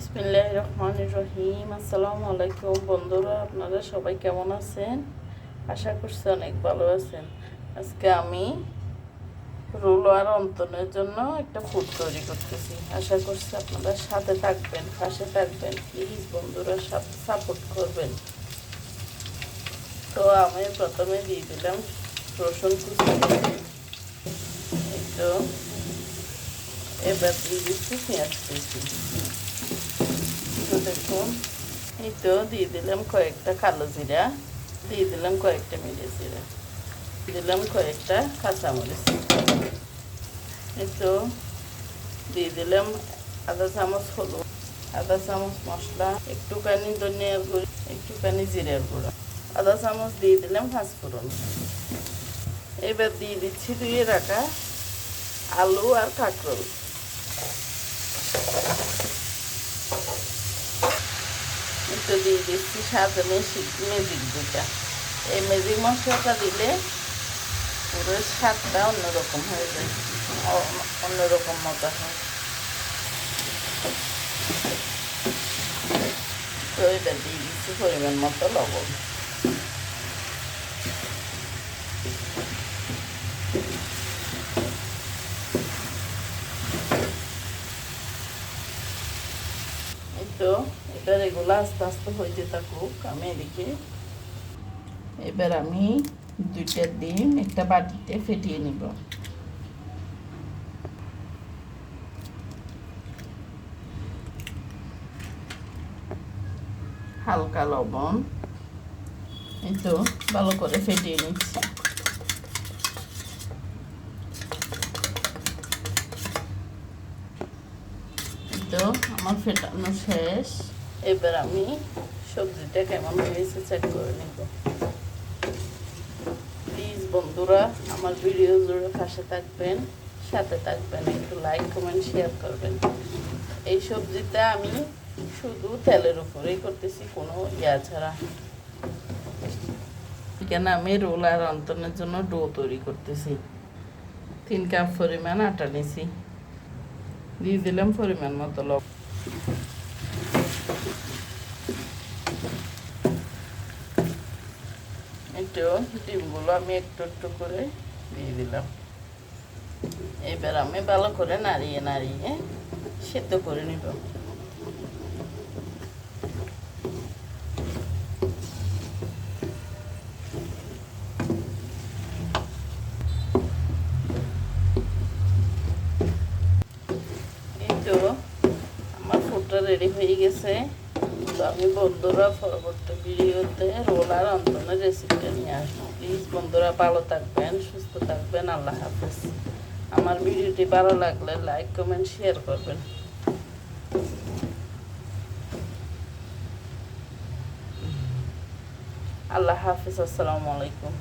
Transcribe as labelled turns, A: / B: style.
A: বিসমিল্লাহ রহমান রহিম আসসালামু আলাইকুম বন্ধুরা, আপনারা সবাই কেমন আছেন? আশা করছি অনেক ভালো আছেন। আজকে আমি রোল আর অন্তনের জন্য একটা ফুড তৈরি করতেছি। আশা করছি আপনারা সাথে থাকবেন, পাশে থাকবেন। প্লিজ বন্ধুরা সাপোর্ট করবেন। তো আমি প্রথমে দিয়ে দিলাম রসুন কুচি। একটু এবার দিয়ে দিচ্ছি পেঁয়াজ দেখুন এই তো দিয়ে দিলাম কয়েকটা কালো জিরা, দিয়ে দিলাম কয়েকটা মিলে জিরা, দিলাম কয়েকটা কাঁচামরিচ। এই তো দিয়ে দিলাম আধা চামচ হলুদ, আধা চামচ মশলা, একটুখানি ধনিয়ার গুঁড়ি, একটুখানি জিরার গুঁড়া, আধা চামচ দিয়ে দিলাম পাঁচফোড়ন। এবার দিয়ে দিচ্ছি ধুয়ে রাখা আলু আর কাঁকরোল। একটু দিয়ে দিচ্ছি সাথে মেজিক দুটা এই মেজিক মশলাটা দিলে পুরো স্বাদটা অন্যরকম হয়ে যায়। অন্যরকম মতো হয়। তো এটা দিয়ে দিচ্ছি পরিমাণ মতো লবণ। তো এবার এগুলো আস্তে আস্তে হইতে থাকুক, আমি এদিকে। এবার আমি দুইটা ডিম একটা বাটিতে ফেটিয়ে নিব। হালকা লবণ। এই তো ভালো করে ফেটিয়ে নিচ্ছি। তো আমার ফেটানো শেষ। এবার আমি সবজিটা কেমন হয়েছে চেক করে নেব। প্লিজ বন্ধুরা, আমার ভিডিও জুড়ে পাশে থাকবেন, সাথে থাকবেন, একটু লাইক কমেন্ট শেয়ার করবেন। এই সবজিটা আমি শুধু তেলের উপরেই করতেছি, কোনো ইয়া ছাড়া। এখানে আমি রোল আর অন্তনের জন্য ডো তৈরি করতেছি। তিন কাপ পরিমাণ আটা নিছি। দিয়ে দিলাম পরিমাণ মতো লব একটু ডিমগুলো আমি একটু একটু করে দিয়ে দিলাম এবার আমি ভালো করে নাড়িয়ে নাড়িয়ে সেদ্ধ করে নিব তো আমার ফুডটা রেডি হয়ে গেছে। তো আমি বন্ধুরা পরবর্তী ভিডিওতে রোল আর অন্তনের রেসিপিটা নিয়ে আসব। প্লিজ বন্ধুরা ভালো থাকবেন, সুস্থ থাকবেন, আল্লাহ হাফেজ। আমার ভিডিওটি ভালো লাগলে লাইক কমেন্ট শেয়ার করবেন। আল্লাহ হাফিজ, আসসালামু আলাইকুম।